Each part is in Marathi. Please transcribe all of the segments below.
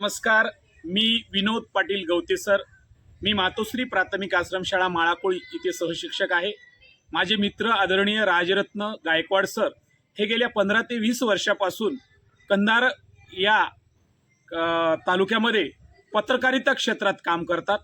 नमस्कार मी विनोद पाटील गवते सर. मी मातोश्री प्राथमिक आश्रमशाळा माळाकोळी इथे सहशिक्षक आहे. माझे मित्र आदरणीय राजरत्न गायकवाड सर हे गेल्या पंधरा ते वीस वर्षापासून कंधार या तालुक्यामध्ये पत्रकारिता क्षेत्रात काम करतात.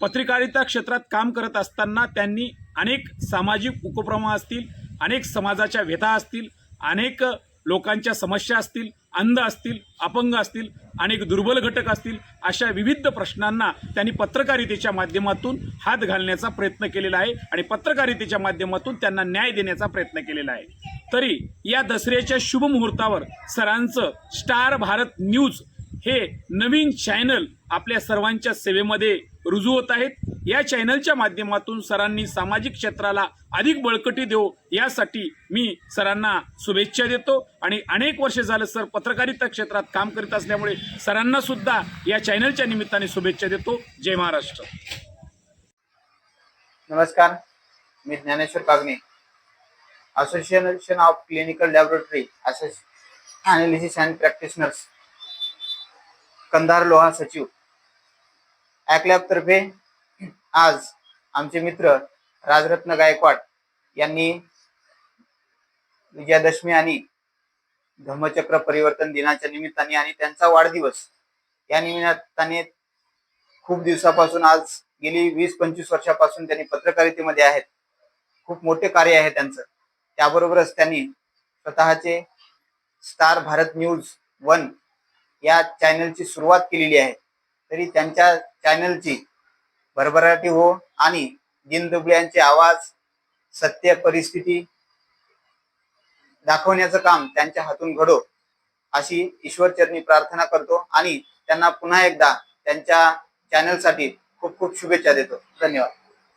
पत्रकारिता क्षेत्रात काम करत असताना त्यांनी अनेक सामाजिक उपक्रम असतील अनेक समाजाच्या व्यथा असतील अनेक लोकांच्या समस्या असतील अंध असतील अपंग असतील अनेक दुर्बल घटक असतील अशा विविध प्रश्नांना त्यांनी पत्रकारितेच्या माध्यमातून हात घालण्याचा प्रयत्न केलेला आहे आणि पत्रकारितेच्या माध्यमातून त्यांना न्याय देण्याचा प्रयत्न केलेला आहे. तरी या दसऱ्याच्या शुभमुहूर्तावर सरांचं स्टार भारत न्यूज हे नवीन चॅनल आपल्या सर्वांच्या सेवेमध्ये रुजू होत आहेत. या चॅनलच्या माध्यमातून सरांनी सामाजिक क्षेत्राला अधिक बळकटी देऊ यासाठी मी सरांना शुभेच्छा देतो. आणि अनेक वर्ष झालं सर पत्रकारिता क्षेत्रात काम करीत असल्यामुळे सरांना सुद्धा या चॅनलच्या निमित्ताने शुभेच्छा देतो. जय महाराष्ट्र. नमस्कार मी Dnyaneshwar Kagne. Association of clinical laboratory analysis and practitioners Kandhar Loha सचिव. ॲकलॅबतर्फे आज आमचे मित्र राजरत्न गायकवाड यांनी विजयादशमी आणि धम्मचक्र परिवर्तन दिनाच्या निमित्ताने आणि त्यांचा वाढदिवस. या निमित्ताने खूप दिवसापासून आज गेली वीस पंचवीस वर्षापासून त्यांनी पत्रकारितेमध्ये आहेत. खूप मोठे कार्य आहे त्यांचं. त्याबरोबरच त्यांनी स्वतःचे स्टार भारत न्यूज वन या चॅनलची सुरुवात केलेली आहे. तरी त्यांच्या चॅनलची भरभराटी हो आणि दिनदुबळ्यांचे आवाज सत्य परिस्थिती दाखवण्याचं काम त्यांच्या हातून घडो अशी ईश्वरचरणी प्रार्थना करतो आणि त्यांना पुन्हा एकदा त्यांच्या चॅनलसाठी खूप खूप शुभेच्छा देतो. धन्यवाद.